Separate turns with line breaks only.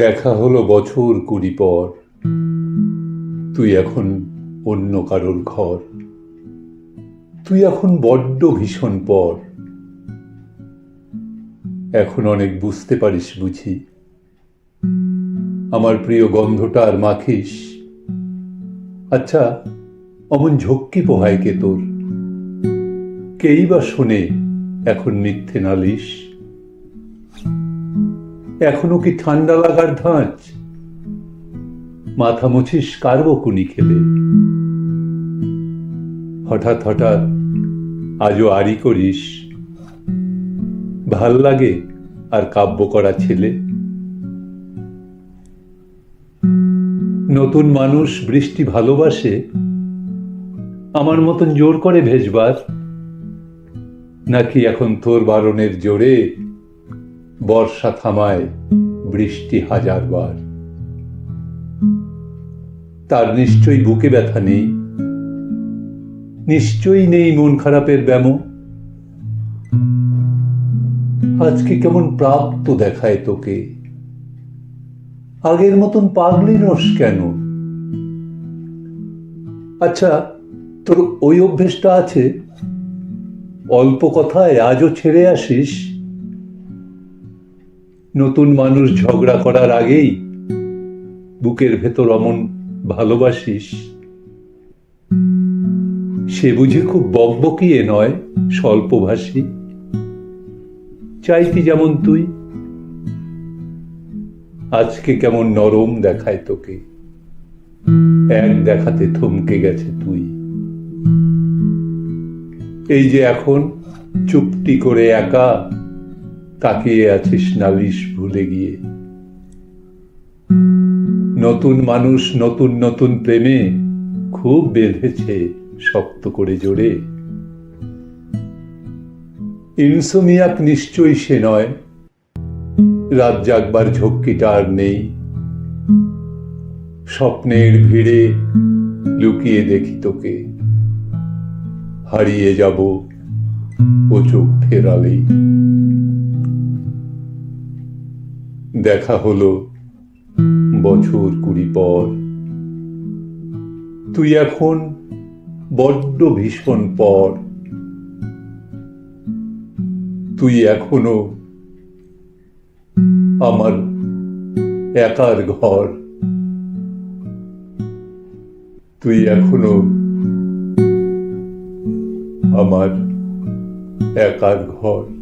দেখা হলো বছর কুড়ি পর। তুই এখন অন্য কারোর ঘর। তুই এখন বড্ড ভীষণ পর। এখন অনেক বুঝতে পারিস বুঝি। আমার প্রিয় গন্ধটা আর মাখিস। আচ্ছা অমন ঝক্কি পোহায় কে তোর? কেই বা শোনে এখন মিথ্যে নালিশ? এখনও কি ঠান্ডা লাগার ধাঁচ? মাথা মুছিস কার বকুনি খেলে? হঠাৎ হঠাৎ আজও আড়ি করিস। ভালো লাগে আর কাব্য করা ছেলে। নতুন মানুষ বৃষ্টি ভালোবাসে, আমার মতন জোর করে ভেজবার। নাকি এখন তোর বারণের জোরে বর্ষা থামায় বৃষ্টি হাজারবার তার নিশ্চয়ই বুকে ব্যথা নেই, নিশ্চয়ই নেই মন খারাপের ব্যাম। আজকে কেমন প্রাপ্ত দেখায় তোকে। আগের মতন পাগলি রস কেন? আচ্ছা তোর ওই অভ্যেসটা আছে? অল্প কথায় আজও ছেড়ে আসিস? নতুন মানুষ ঝগড়া করার আগেই বুকের ভেতর অমন ভালোবাসিস। সে বুঝি খুব বকবকিয়ে নয় স্বল্পভাষী। চাইতি যেমন তুই, আজকে কেমন নরম দেখায় তোকে। এক দেখাতে থমকে গেছে তুই। এই যে এখন চুপটি করে একা তাকিয়ে আছিস নালিশ ভুলে গিয়ে। নতুন মানুষ নতুন নতুন প্রেমে খুব বেঁধেছে শক্ত করে জোরে। ইনসোমিয়াক নিশ্চয়ই সে নয়। রাত জাগবার ঝক্কিটা আর নেই। স্বপ্নের ভিড়ে লুকিয়ে দেখি তোকে। হারিয়ে যাব ও চোখ ফেরালেই। দেখা হলো বছর কুড়ি পর। তুই এখন বড্ড ভীষণ পর। তুই এখনও আমার একার ঘর। তুই এখনও আমার একার ঘর।